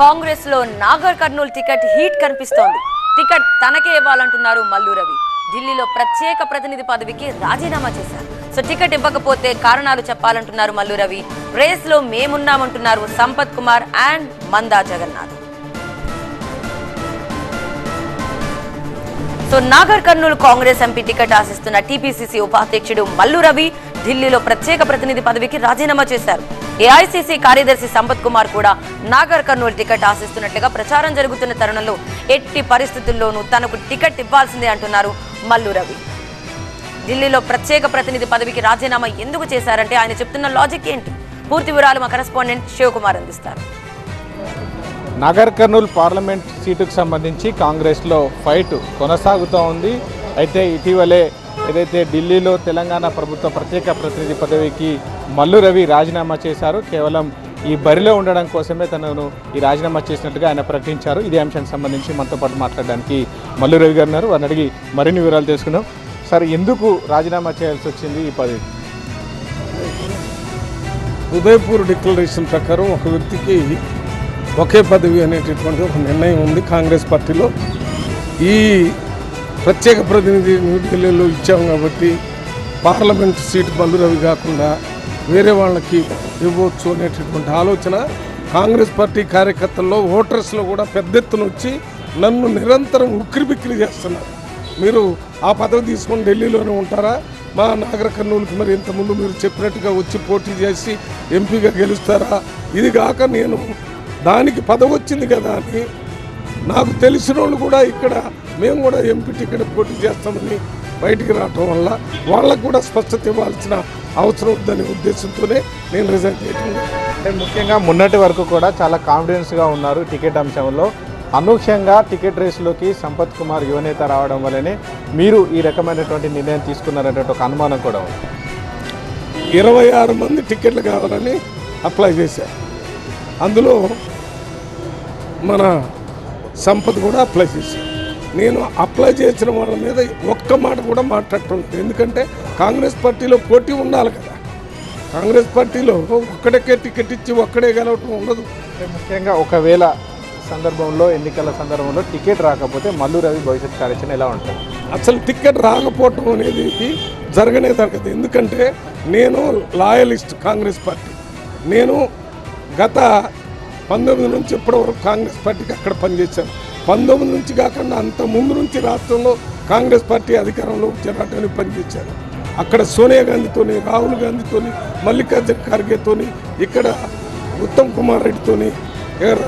కాంగ్రెస్లో Nagar Kurnool ticket heat కనిపిస్తోంది. Ticket తనకే ఇవ్వాలంటున్నారు మల్లు రవి. ఢిల్లీలో ప్రత్యేక ప్రతినిధి పదవికి రాజీనామా చేశారు. సో టికెట్ ఇవ్వకపోతే కారణాలు చెప్పాలంటున్నారు మల్లు రవి. రేస్లో మేమున్నామంటున్నారు Sampath Kumar and Manda Jagannath. So Nagar Kurnool Congress MP ticket ఆశిస్తున్న టీపీసీసీ ఉపాధ్యక్షుడు మల్లు రవి ఢిల్లీలో ప్రత్యేక ప్రతినిధి పదవికి రాజీనామా చేశారు. ఏఐసీసీ కార్యదర్శి సంపత్ కుమార్ కూడా నాగర్ కర్నూలు టికెట్ ఆశిస్తున్నట్లుగా ప్రచారం జరుగుతున్న తరుణంలో ఎట్టి పరిస్థితుల్లోనూ తనకు టికెట్ ఇవ్వాల్సిందే అంటున్నారు మల్లు రవి. ఢిల్లీలో ప్రత్యేక ప్రతినిధి పదవికి రాజీనామా ఎందుకు చేశారంటే ఆయన చెప్తున్న లాజిక్ ఏంటి? పూర్తి వివరాలు మా కరెస్పాండెంట్ శివకుమార్ అందిస్తారు. నగర్ కర్నూలు పార్లమెంట్ సీటుకు సంబంధించి కాంగ్రెస్లో ఫైట్ కొనసాగుతూ ఉంది. అయితే ఇటీవలే ఏదైతే ఢిల్లీలో తెలంగాణ ప్రభుత్వ ప్రత్యేక ప్రతినిధి పదవికి మల్లు రవి రాజీనామా చేశారు. కేవలం ఈ బరిలో ఉండడం కోసమే తనను ఈ రాజీనామా చేసినట్టుగా ఆయన ప్రకటించారు. ఇదే అంశానికి సంబంధించి మనతో పాటు మాట్లాడడానికి మల్లు రవి గారు ఉన్నారు. వారిని అడిగి మరిన్ని వివరాలు తెలుసుకున్నాం సార్ ఎందుకు రాజీనామా చేయాల్సి వచ్చింది ఈ పదవి ఉదయపూర్ డిక్లరేషన్ ప్రకారం ఒక వ్యక్తికి ఒకే పదవి అనేటటువంటి ఒక నిర్ణయం ఉంది కాంగ్రెస్ పార్టీలో. ఈ ప్రత్యేక ప్రతినిధి న్యూఢిల్లీలో ఇచ్చాం కాబట్టి పార్లమెంట్ సీటు బల్లు రవి కాకుండా వేరే వాళ్ళకి ఇవ్వచ్చు అనేటటువంటి ఆలోచన కాంగ్రెస్ పార్టీ కార్యకర్తల్లో ఓటర్స్లో కూడా పెద్ద ఎత్తున వచ్చి నన్ను నిరంతరం ఉక్కిరిబిక్కిరి చేస్తున్నారు. మీరు ఆ పదవి తీసుకొని ఢిల్లీలోనే ఉంటారా? మా నాగర కర్నూలుకి మరి ఇంతకుముందు మీరు చెప్పినట్టుగా వచ్చి పోటీ చేసి ఎంపీగా గెలుస్తారా? ఇది కాక నేను దానికి పదవి వచ్చింది కదా అని నాకు తెలిసిన వాళ్ళు కూడా ఇక్కడ మేము కూడా ఎంపీ టికెట్ పోటీ చేస్తామని బయటికి రావటం వల్ల వాళ్ళకు కూడా స్పష్టత ఇవ్వాల్సిన అవసరం ఉందనే ఉద్దేశంతోనే నేను రిజైన్ చేయటం అంటే ముఖ్యంగా మొన్నటి వరకు కూడా చాలా కాన్ఫిడెన్స్గా ఉన్నారు టికెట్ అంశంలో. అనూహ్యంగా టికెట్ రేసులోకి సంపత్ కుమార్ యువనేత రావడం వల్లనే మీరు ఈ రకమైనటువంటి నిర్ణయం తీసుకున్నారనేటువంటి ఒక అనుమానం కూడా ఉంది. ఇరవై ఆరు మంది టికెట్లు కావాలని అప్లై చేశారు. అందులో మన సంపద కూడా అప్లై చేశారు. నేను అప్లై చేసిన వాళ్ళ మీద ఒక్క మాట కూడా మాట్లాడటం లేదు. ఎందుకంటే కాంగ్రెస్ పార్టీలో పోటీ ఉండాలి కదా. కాంగ్రెస్ పార్టీలో ఒక్కడికే టికెట్ ఇచ్చి ఒక్కడే గెలవటం ఉండదు. ముఖ్యంగా ఒకవేళ సందర్భంలో ఎన్నికల సందర్భంలో టికెట్ రాకపోతే మల్లు రవి భవిష్యత్ కార్యాచరణ ఎలా ఉంటుంది? అసలు టికెట్ రాకపోవటం అనేది జరగనే జరగదు. ఎందుకంటే నేను లాయలిస్ట్ కాంగ్రెస్ పార్టీ. నేను గత పంతొమ్మిది నుంచి ఇప్పటి వరకు కాంగ్రెస్ పార్టీకి అక్కడ పనిచేశాను. పంతొమ్మిది నుంచి కాకుండా అంత ముందు నుంచి రాష్ట్రంలో కాంగ్రెస్ పార్టీ అధికారంలో చేరడానికి పనిచేశాను. అక్కడ సోనియా గాంధీతోని రాహుల్ గాంధీతోని మల్లికార్జున ఖార్గేతోని ఇక్కడ ఉత్తమ్ కుమార్ రెడ్డితోని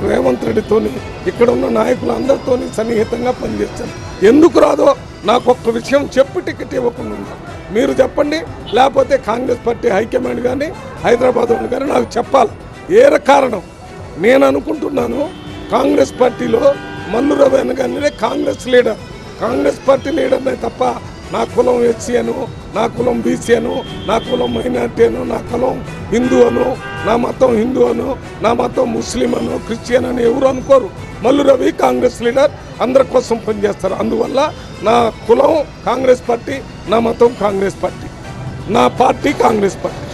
రేవంత్ రెడ్డితోని ఇక్కడ ఉన్న నాయకులందరితోని సన్నిహితంగా పనిచేస్తాను ఎందుకు రాదో నాకు ఒక్క విషయం చెప్పు టికెట్ ఇవ్వకుండా ఉన్నారు మీరు చెప్పండి లేకపోతే కాంగ్రెస్ పార్టీ హైకమాండ్ కానీ హైదరాబాద్ వాళ్ళు కానీ నాకు చెప్పాలి. ఏ కారణం? నేను అనుకుంటున్నాను కాంగ్రెస్ పార్టీలో మల్లు రవి అనగానే కాంగ్రెస్ లీడర్. కాంగ్రెస్ పార్టీ లీడర్నే తప్ప నా కులం ఎస్సీ అను నా కులం బీసీ అను నా కులం మైనార్టీ అను నా కులం హిందూ అను నా మతం హిందూ అను నా మతం ముస్లిం అను క్రిస్టియన్ అని ఎవరు అనుకోరు. మల్లు రవి కాంగ్రెస్ లీడర్ అందరి కోసం పనిచేస్తారు. అందువల్ల నా కులం కాంగ్రెస్ పార్టీ నా మతం కాంగ్రెస్ పార్టీ నా పార్టీ కాంగ్రెస్ పార్టీ.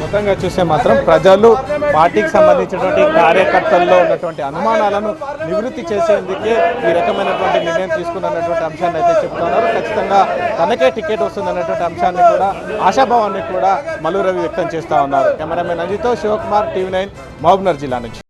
మొత్తంగా చూస్తే మాత్రం ప్రజలు పార్టీకి సంబంధించినటువంటి కార్యకర్తల్లో ఉన్నటువంటి అనుమానాలను నివృత్తి చేసేందుకే ఈ రకమైనటువంటి నిర్ణయం తీసుకున్నటువంటి అంశాన్ని అయితే చెప్తున్నారు. ఖచ్చితంగా తనకే టికెట్ వస్తుందన్నటువంటి అంశాన్ని కూడా ఆశాభావాన్ని కూడా మలురవి రవి వ్యక్తం చేస్తూ ఉన్నారు. కెమెరామెన్ అజితో శివకుమార్ టీవీ నైన్ మహబూబ్నగర్ జిల్లా నుంచి.